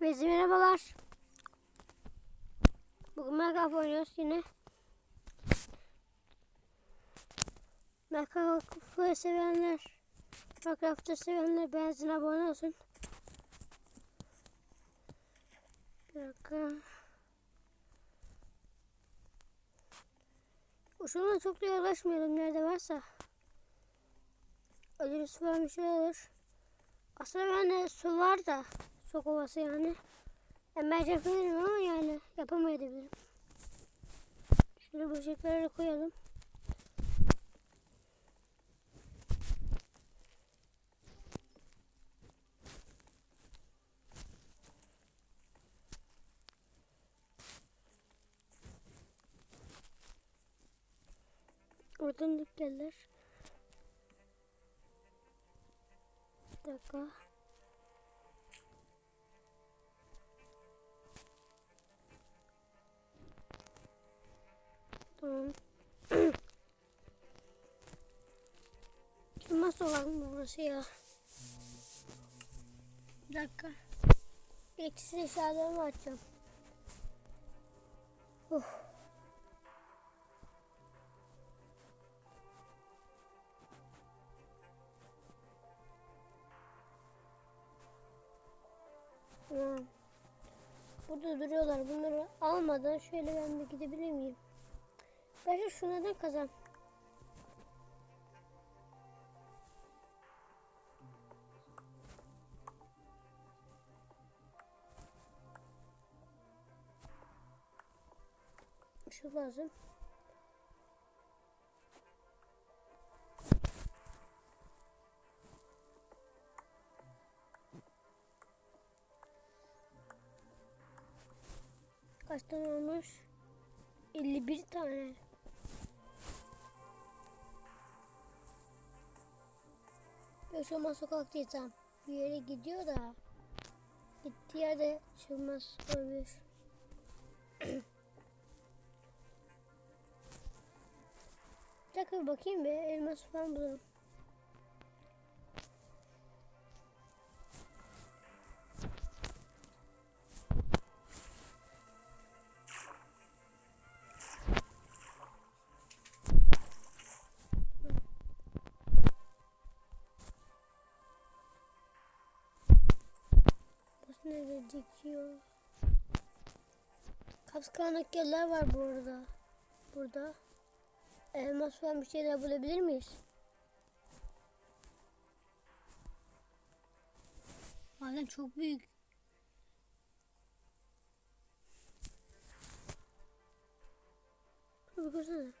Hepinize merhabalar. Bugün Minecraft oynuyoruz yine. Minecraft'ı sevenler, Minecraft'ı sevenler beğensin abone olsun. Bir dakika. Şununla çok da uğraşmayalım nerede varsa. Ölürüz falan bir şey olur. Aslında bende su var da su kovası yani. Ben bence yapabilirim ama yani yapamayabilirim. Şöyle böcekleri koyalım. Oradan dikkaller. Bir dakika. Tamam. Nasıl olan bu burası ya? Bir dakika. İkisi eşyalarımı açacağım. Tamam. Burada duruyorlar. Bunları almadan şöyle ben bir gidebilir miyim? Bence şunlardan kazan. Şu lazım. Kaç tane olmuş? 51 tane. Yaşama sokaktaysam bir yere gidiyor da gittiği yerde çıkmaz olabilir. bir bakayım bir elmas falan bulurum. Dikiyor? Kapskanak yerler var bu arada. Burada. Elmas falan bir şeyler bulabilir miyiz? Maden çok büyük. Dur baksana.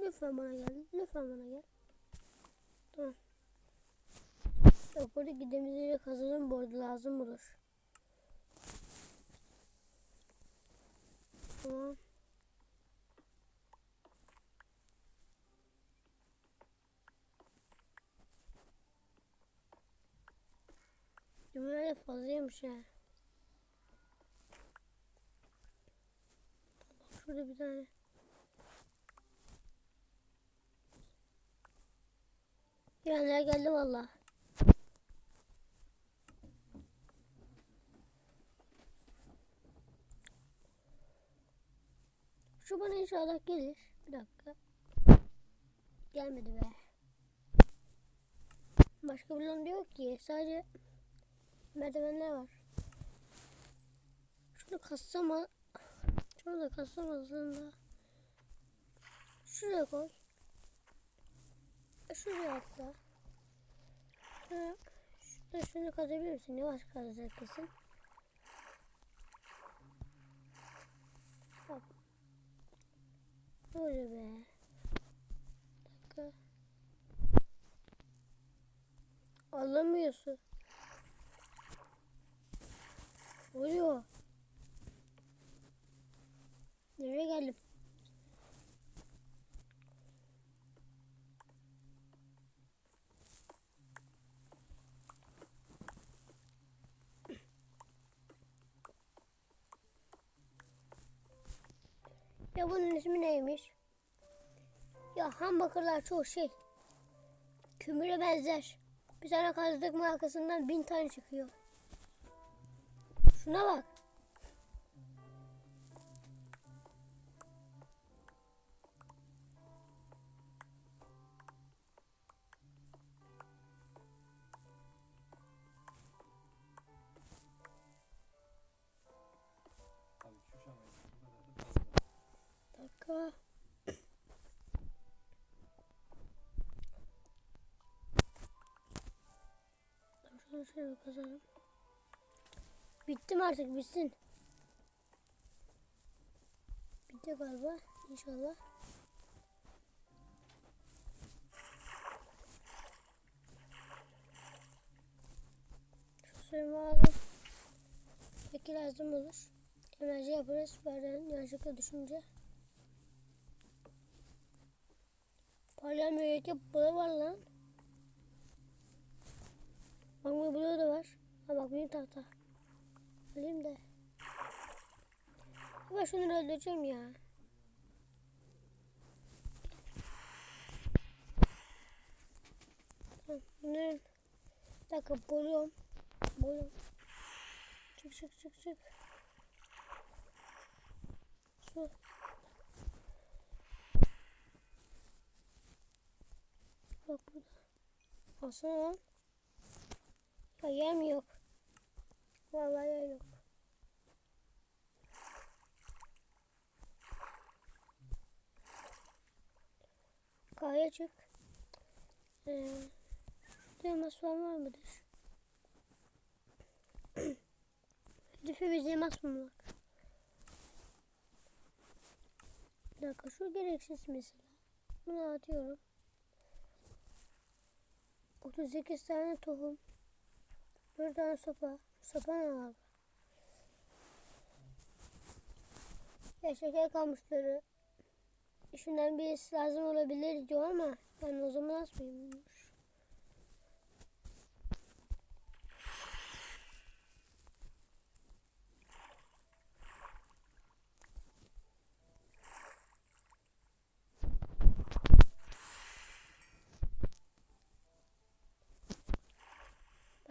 Lütfen bana gel. Lütfen bana gel. Tamam. Burada gidemizleri kazanın arada lazım olur. Tamam. Düğmeler fazlaymış ha. Bak şurada bir tane. Gelenler geldi vallahi. Şu bana inşallah gelir. Bir dakika. Gelmedi be. Başka bir lomba yok ki. Sadece merdivenler var. Şunu kassam al. Şunu da kassam aslında. Şuraya koy. Şuraya atla. Şurada şunu kazabilir misin? Yavaş kazacaksın. Böyle be. Alamıyorsun. Oluyor. Nereye geldim? Ya bunun ismi neymiş? Ya ham bakırlar çoğu şey. Kömüre benzer. Bir tane kazdık mı arkasından bin tane çıkıyor. Şuna bak. Şunu şöyle kazalım. Bitti mi artık bitsin. Bitti galiba inşallah. Şu suyumu aldım. Peki lazım olur. Enerji yaparız. Bazen yanlışlıkla düşünce. Parlayan mürekkep balığı var lan. Bak bu balığı da var. Ha bak benim tahta. Alayım da. Ben şunları öldüreceğim ya. Bunların... Bir dakika. Buluyorum. Çık çık çık çık. Su. Bak burada. Alsana lan. Ya yem yok. Vallahi yem yok. Kaya çık. Ee, elmas falan var mıdır? Hedefe biz elmas bulmak. Bir dakika şu gereksiz mesela. Bunu atıyorum. 38 tane tohum. 4 tane sopa. Sopa ne abi? Ya şeker kamışları. Şundan birisi lazım olabilir diyor ama yani o zaman nasıl bilmiyormuş.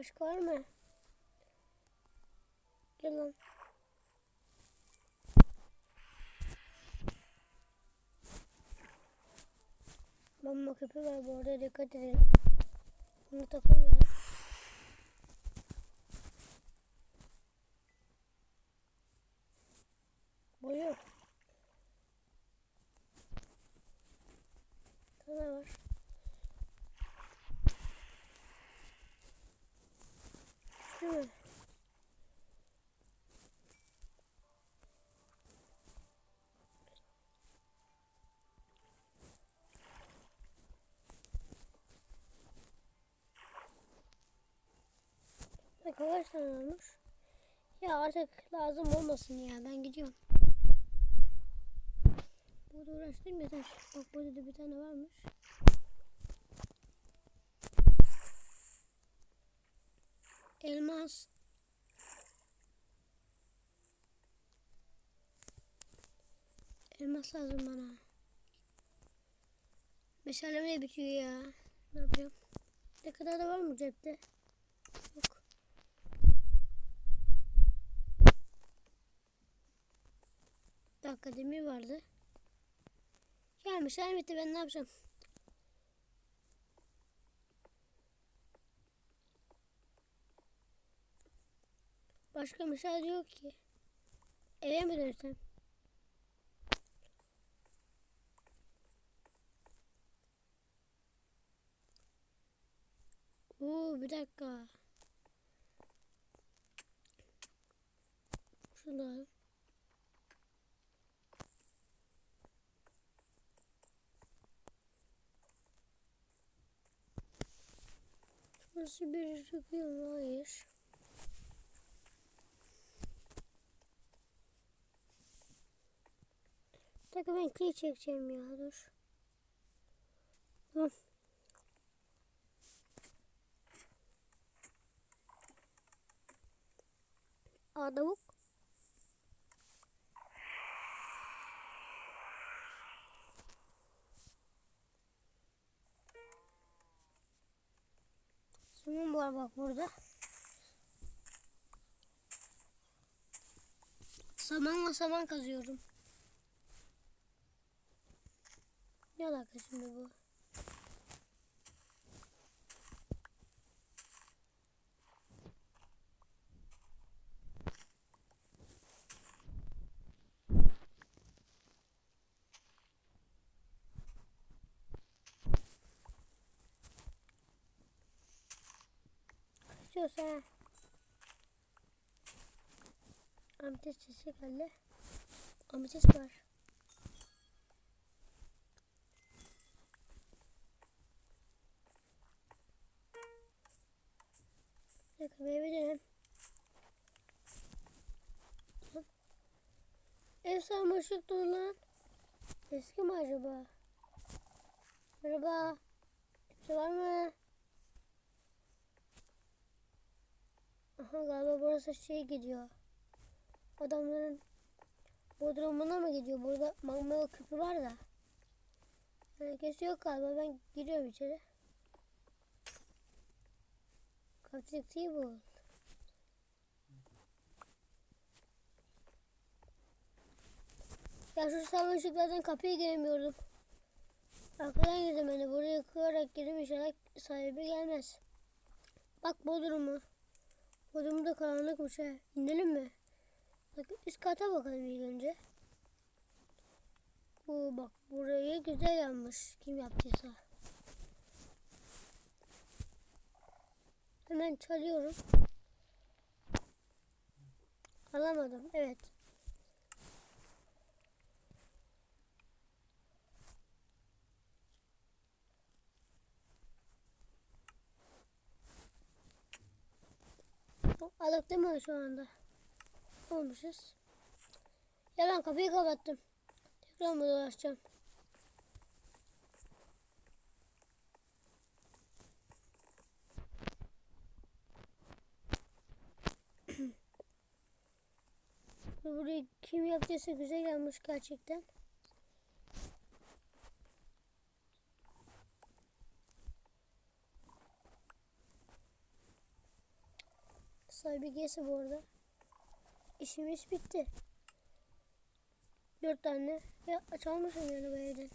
Başka var mı? Gel lan. Bomba köpüğü var bu arada dikkat edin. Bunu takamıyorum. Boyu. Tane var. Değil mi? Ne kadar tane olmuş? Ya artık lazım olmasın ya ben gidiyorum. Burada uğraştım yeter. Bak burada da bir tane varmış. Elmas. Elmas lazım bana. Meşalem de bitiyor ya. Ne yapacağım? Ne kadar da var mı cepte? Yok. Demir vardı. Meşalem bitti ben ne yapacağım? Başka meşale yok ki. Eve mi dönsem? Oo bir dakika. Şunu da al. Şurası bir çıkıyor? Hayır. Dakika ben kıyı çekeceğim ya dur. Dur. Aa var bak burada. Samanla saman kazıyorum. Ne alaka şimdi bu? Kaçıyorsa ha. Ametes sesi geldi. Ametes var. Dakika meyve dönem. Ev sarmaşık dolu lan. Eski mi acaba? Merhaba. Kimse var mı? Aha galiba burası şey gidiyor. Adamların bodrumuna mı gidiyor? Burada magma küpü var da. Herkes yok galiba. Ben giriyorum içeri. Kapçık değil bu. Ya şu sarmaşıklardan kapıya giremiyordum. Arkadan girdim hani burayı kırarak girdim inşallah sahibi gelmez. Bak bodrumu. Bodrum da karanlıkmış ha. İnelim mi? Bak üst kata bakalım ilk önce. Oo bak burayı güzel yapmış. Kim yaptıysa. Hemen çalıyorum. Alamadım. Evet. Alık değil mi şu anda? Olmuşuz. Ya ben kapıyı kapattım. Tekrar mı dolaşacağım? Burayı kim yaptıysa güzel yapmış gerçekten. Sahibi gelse bu arada. İşimiz bitti. Dört tane. Ya çalmışım yani bu evden.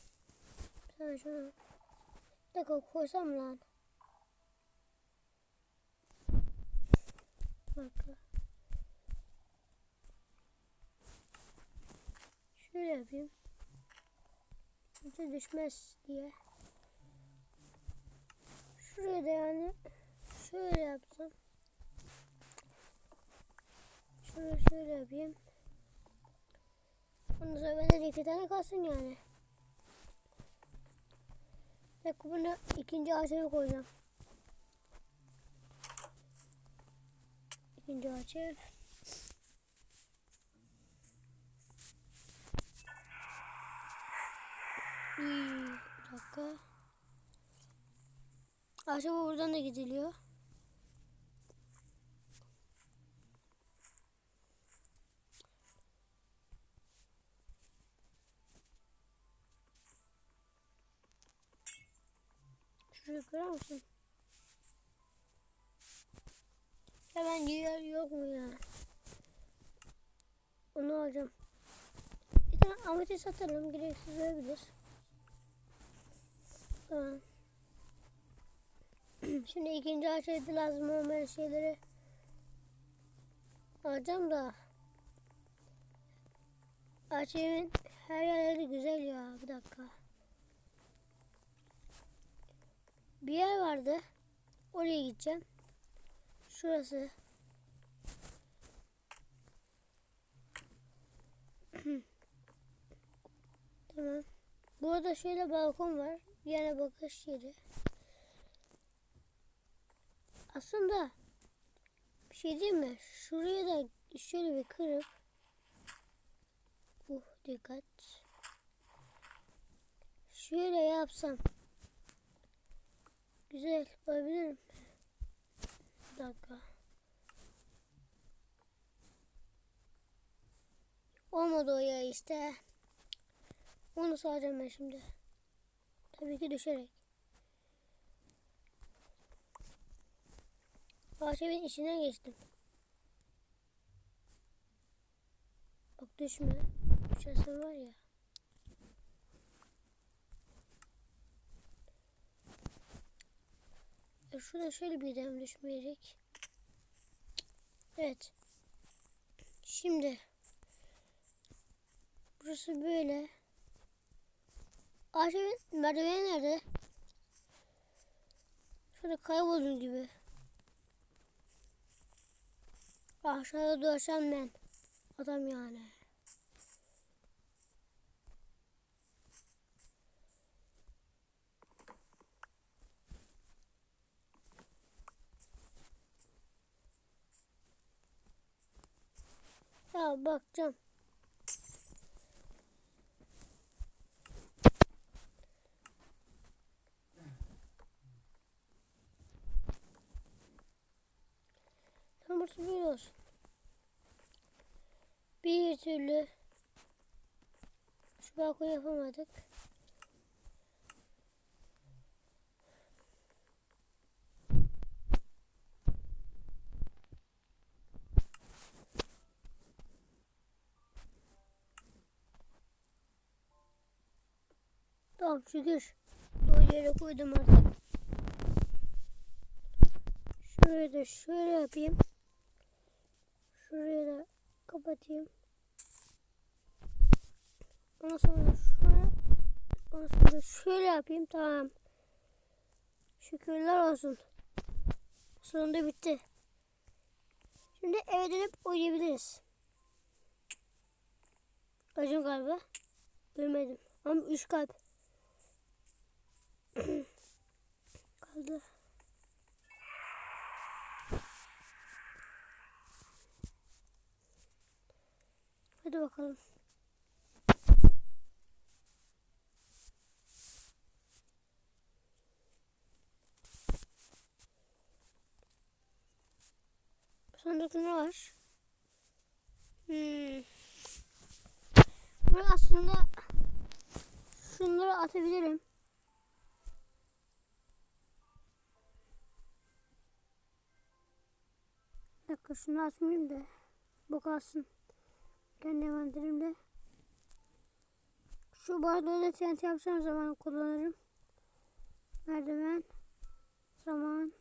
Sen şunu. Bir dakika koysam lan. Bak. Şöyle yapayım. Kimse düşmez diye. Şuraya da yani şöyle yapsam. Şöyle yapayım. Ondan sonra bende de iki tane kalsın yani. Ve bunu ikinci ağaca koyacağım. İkinci. Hmm, bir dakika. Ağaca buradan da gidiliyor. Şurayı kırar mısın? Hemen yer yok mu ya? Onu alacağım. Bir tane amatör satalım. Gereksiz olabilir. Tamam. Şimdi ikinci ağaçta lazım olmayan şeyleri alacağım da evin her yerleri güzel ya. Bir dakika. Bir yer vardı. Oraya gideceğim. Şurası. tamam. Burada şöyle balkon var. Yana bakış yeri. Aslında bir şey değil mi? Şuraya da şöyle bir kırıp uh dikkat. Şöyle yapsam güzel olabilir mi? Bir dakika. Olmadı o ya işte. Onu sağacağım ben şimdi. Tabii ki düşerek. Ağaç evin içinden geçtim. Bak düşme. Düşersen var ya. E şurada şöyle bir dem düşmeyecek. Evet. Şimdi burası böyle. Ağaç evin merdiveni nerede? Şöyle kayboldum gibi. Aşağıda dolaşan ben. Adam yani. Ya bakacağım. Tam burası böyle olsun. Bir türlü şu balkonu yapamadık. Tamam şükür. Doğru yere koydum artık. Şurayı da şöyle yapayım. Şurayı da kapatayım. Ondan sonra şöyle ondan sonra şöyle yapayım tamam. Şükürler olsun. Sonunda bitti. Şimdi eve dönüp uyuyabiliriz. Acım galiba. Görmedim. Ama üç kalp. Kaldı. Hadi bakalım. Sandıkta ne var? Hmm. Buraya aslında şunları atabilirim. Dakika şunu atmayayım da bu kalsın. Kendi envanterimde. Şu bardağı da TNT yapacağım zaman kullanırım. Merdiven. Zaman.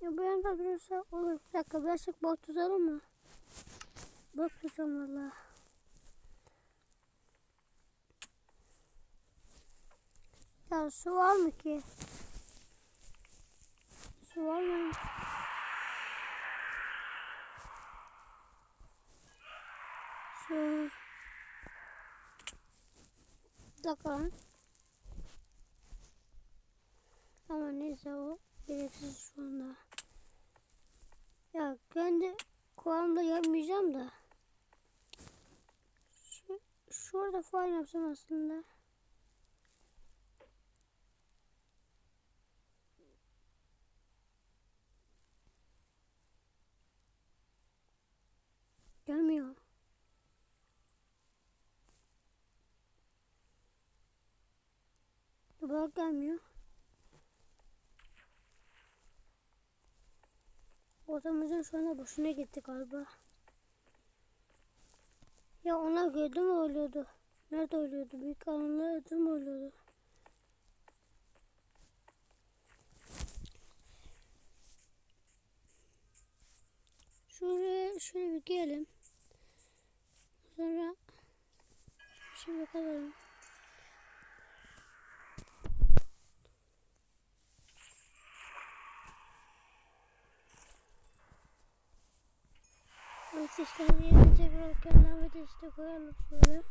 Ya bu yanda durursa olur. Bir dakika birazcık bot tutalım mı? Bot tutacağım valla. Ya su var mı ki? Su var mı? Dakika lan. Ama neyse o gereksiz şu anda. Ya kendi kulağımda yapmayacağım da. Şu, şurada falan yapsam aslında. Gelmiyor. Balık gelmiyor. Ortamızın şu anda boşuna gitti galiba. Ya ona gördüm mü oluyordu? Nerede oluyordu? Büyük alanlarda mı oluyordu? Şuraya şöyle bir gelelim. Sonra şimdi kalalım. Ateşten yerine tekrar kendi ateşte koyalım şöyle.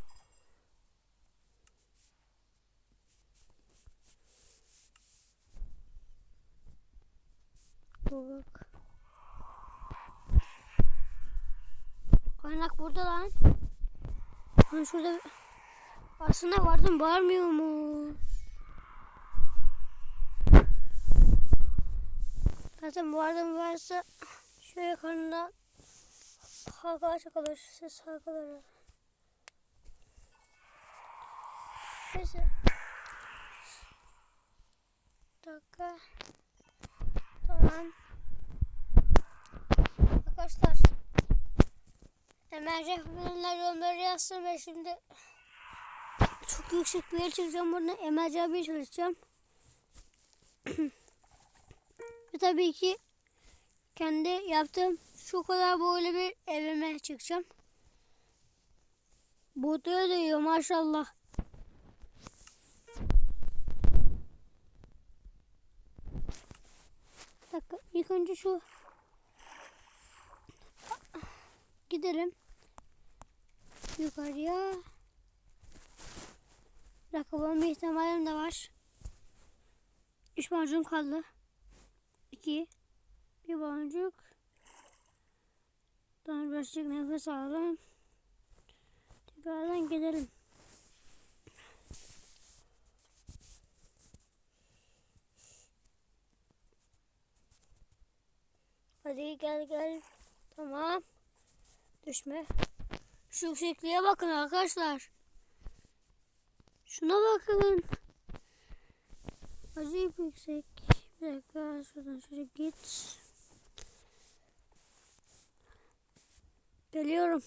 Bak. Kaynak burada lan. Hani şurada aslında vardım bağırmıyor mu? Zaten vardım varsa şöyle kanından halkalar çakalar, ses halkaları. Neyse. Dakika. Tamam. Arkadaşlar. Hemen bunlar yorumları yazsın ve şimdi çok yüksek bir yere çıkacağım burada Emel abiye çalışacağım. ve tabii ki kendi yaptığım şu kadar böyle bir evime çıkacağım. Botaya değiyor maşallah. Dakika ilk önce şu gidelim yukarıya. Dakika bir ihtimalim de var. Üç boncuk kaldı. İki. Bir boncuk. Daha birazcık nefes alalım. Tekrardan gidelim. Hadi gel gel. Tamam. Düşme. Şu yüksekliğe bakın arkadaşlar. Şuna bakın. Acayip yüksek. Bir dakika şuradan şöyle git. Geliyorum.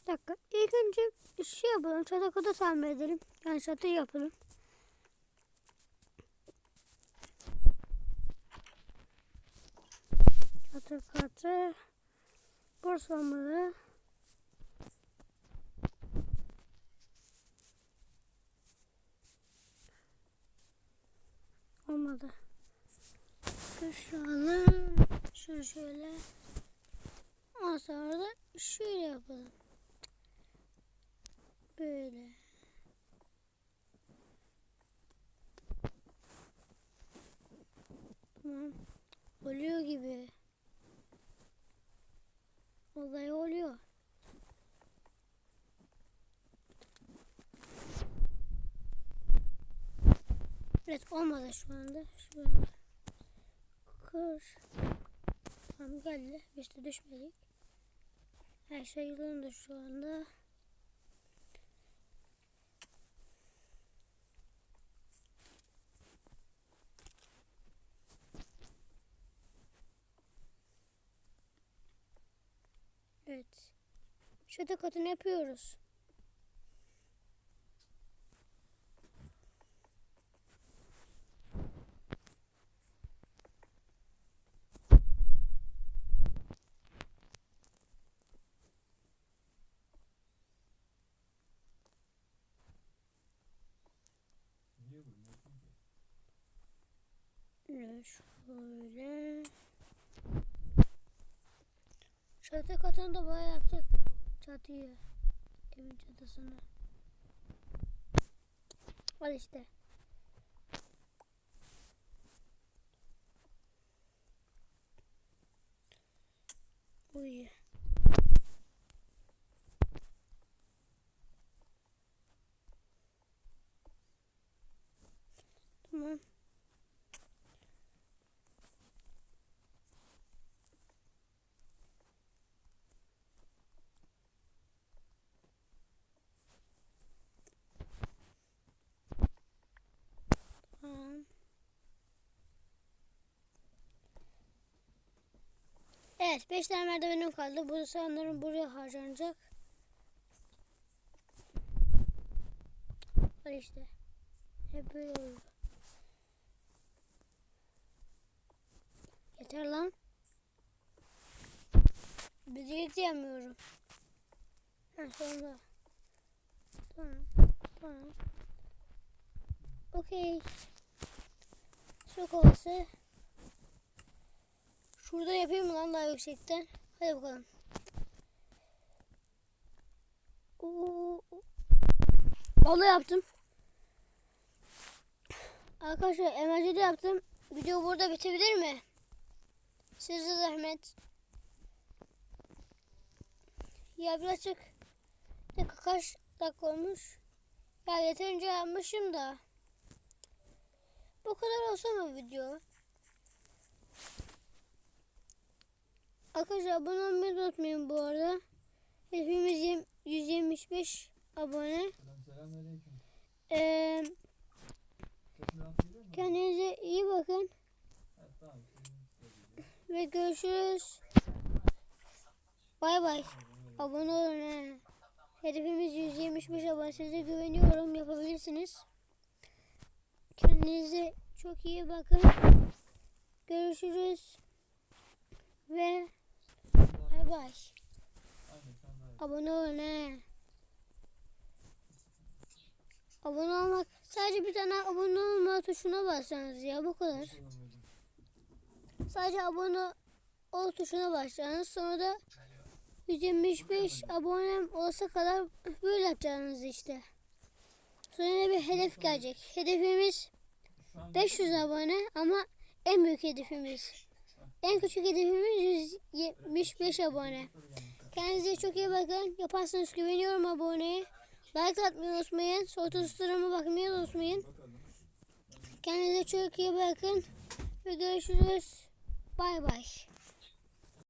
Bir dakika. İlk önce şey yapalım. Katı tamir edelim. Yani çatı yapalım. Çatı katı. Olmalı. Olmadı. Şöyle, şöyle şöyle. Ondan sonra da şöyle yapalım. Böyle. Tamam. Oluyor gibi. Vallahi oluyor. Evet olmadı şu anda. Şöyle kır. Tamam geldi. Biz de düşmedik. Her şey yolunda şu anda. Evet. Çatı katını yapıyoruz. Niye vurmuyorsun ki? Evet, şöyle. Çatı katını da bayağı yaptık. Çatıyı. Evin çatısını. Al işte. Uy. Tamam. Tamam. Evet 5 tane merdivenim kaldı. Bu sanırım buraya harcanacak. Var işte. Hep böyle oluyor. Yeter lan. Birlikte yemiyorum. Ha sonunda. Tamam. Tamam. Okey. Su kovası. Şurada yapayım mı lan daha yüksekten? Hadi bakalım. Oo. Vallahi yaptım. Arkadaşlar emercide yaptım. Video burada bitebilir mi? Size zahmet. Ya birazcık ne kaç dakika olmuş? Ya yeterince yapmışım da. Bu kadar olsa mı video? Arkadaşlar abone olmayı unutmayın bu arada. Hepimiz yem- 175 abone. Selam selamünaleyküm. Ee, kendinize iyi bakın. Evet tamam. ve görüşürüz. Bay bay. Abone olun he. Hedefimiz 175 abone. Size güveniyorum. Yapabilirsiniz. Kendinize çok iyi bakın. Görüşürüz. Ve bay Abone olun he. Abone olmak sadece bir tane abone olma tuşuna basacağınız ya bu kadar. Sadece abone ol tuşuna basacaksınız. Sonra da 125 abonem olsa kadar böyle yapacaksınız işte. Sonra bir hedef gelecek. Hedefimiz Şu an 500 abone ama en büyük hedefimiz. En küçük hedefimiz 175 abone. Kendinize çok iyi bakın. Yaparsanız güveniyorum aboneye. Like atmayı unutmayın. Sol tuşlarıma bakmayı unutmayın. Kendinize çok iyi bakın. Ve görüşürüz. Bay bay.